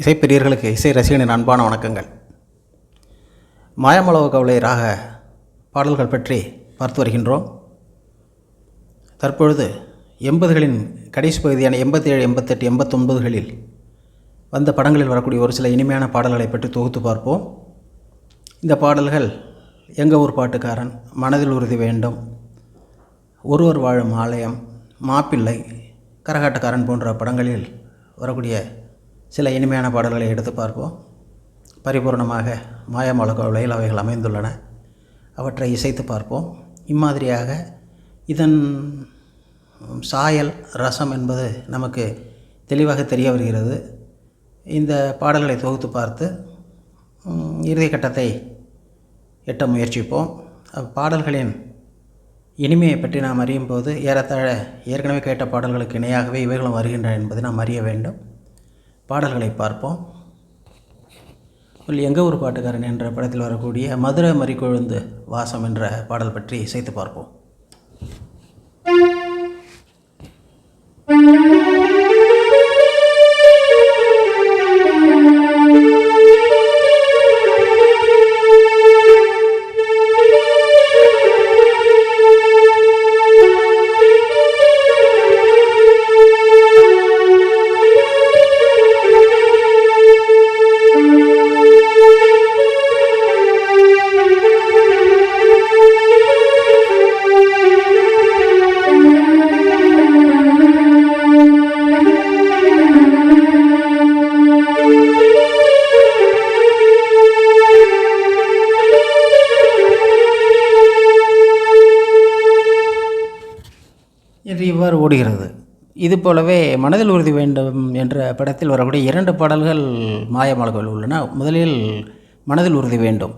இசைப்பெரியர்களுக்கு இசை ரசிகனின் அன்பான வணக்கங்கள். மாயமளவு கவலை ராக பாடல்கள் பற்றி பார்த்து வருகின்றோம். தற்பொழுது எண்பதுகளின் கடைசி பகுதியான எண்பத்தேழு எண்பத்தெட்டு எண்பத்தொன்பதுகளில் வந்த படங்களில் வரக்கூடிய ஒரு சில இனிமையான பாடல்களை பற்றி தொகுத்து பார்ப்போம். இந்த பாடல்கள் எங்கள் ஊர் பாட்டுக்காரன் மனதில் உறுதி வேண்டும் ஒருவர் வாழும் ஆலயம் மாப்பிள்ளை கரகாட்டக்காரன் போன்ற படங்களில் வரக்கூடிய சில இனிமையான பாடல்களை எடுத்து பார்ப்போம். பரிபூர்ணமாக மாயமலகோலையில் அவைகள் அமைந்துள்ளன. அவற்றை இசைத்து பார்ப்போம். இம்மாதிரியாக இதன் சாயல் ரசம் என்பது நமக்கு தெளிவாக தெரிய வருகிறது. இந்த பாடல்களை தொகுத்து பார்த்து ம், இறுதி கட்டத்தை எட்ட முயற்சிப்போம். பாடல்களின் இனிமையை பற்றி நாம் அறியும் போது ஏறத்தாழ ஏற்கனவே கேட்ட பாடல்களுக்கு இணையாகவே இவைகளும் வருகின்றன என்பதை நாம் அறிய வேண்டும். பாடல்களை பார்ப்போம். எங்கள் ஊர் பாட்டுக்காரன் என்ற படத்தில் வரக்கூடிய மதுரை மறிக்கொழுந்து வாசம் என்ற பாடல் பற்றி இசைத்து பார்ப்போம். இது ஓடுகிறது. இது போலவே மனதில் உறுதி வேண்டும் என்ற படத்தில் வரக்கூடிய இரண்டு பாடல்கள் மாயமலகள் உள்ளன. முதலில் மனதில் உறுதி வேண்டும்.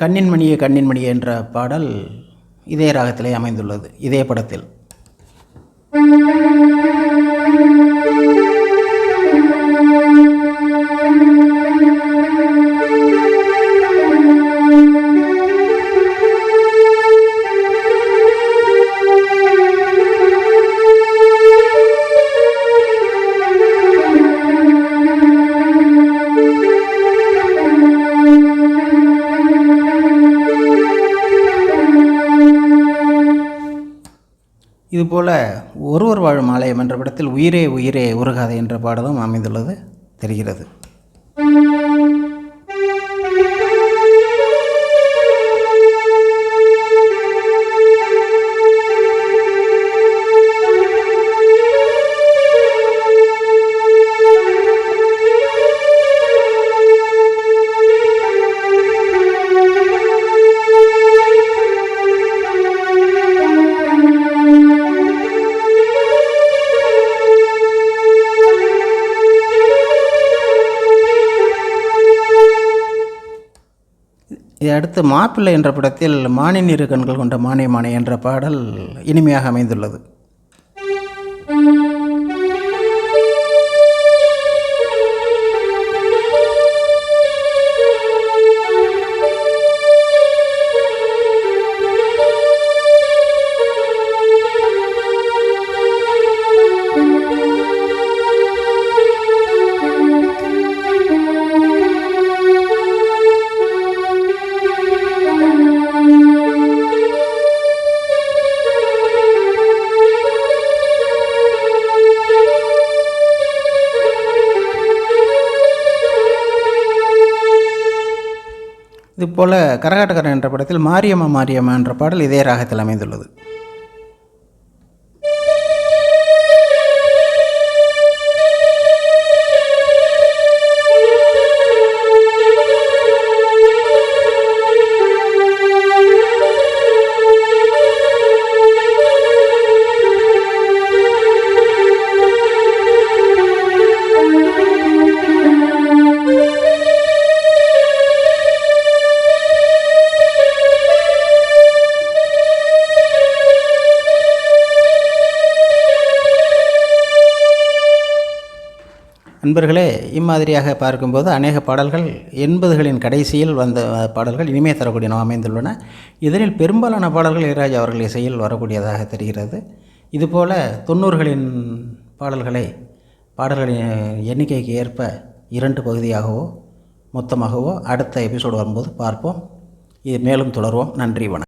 கண்ணின் மணியே கண்ணின் மணியே என்ற பாடல் இதே ராகத்திலே அமைந்துள்ளது. இதே படத்தில். இதுபோல ஒருவர் வாழும் ஆலயம் என்ற படத்தில் உயிரே உயிரே உருகாதை என்ற பாடலும் அமைந்துள்ளது தெரிகிறது. இதை அடுத்து மாப்பிள்ளை என்ற படத்தில் மானின் இரு கண்கள் கொண்ட மானே மானே என்ற பாடல் இனிமையாக அமைந்துள்ளது. இதுபோல் கரகாட்டக்காரன் என்ற படத்தில் மாரியம்மா மாரியம்மா என்ற பாடல் இதே ராகத்தில் அமைந்துள்ளது. நண்பர்களே இம்மாதிரியாக பார்க்கும்போது அநேக பாடல்கள் எண்பதுகளின் கடைசியில் வந்த பாடல்கள் இனிமே தரக்கூடியன அமைந்துள்ளன. இதனில் பெரும்பாலான பாடல்கள் இளையராஜா அவர்கள் இசையில் வரக்கூடியதாக தெரிகிறது. இதுபோல் தொண்ணூறுகளின் பாடல்களை பாடல்களின் எண்ணிக்கைக்கு ஏற்ப இரண்டு பகுதியாகவோ மொத்தமாகவோ அடுத்த எபிசோடு வரும்போது பார்ப்போம். இது மேலும் தொடர்வோம். நன்றி வணக்கம்.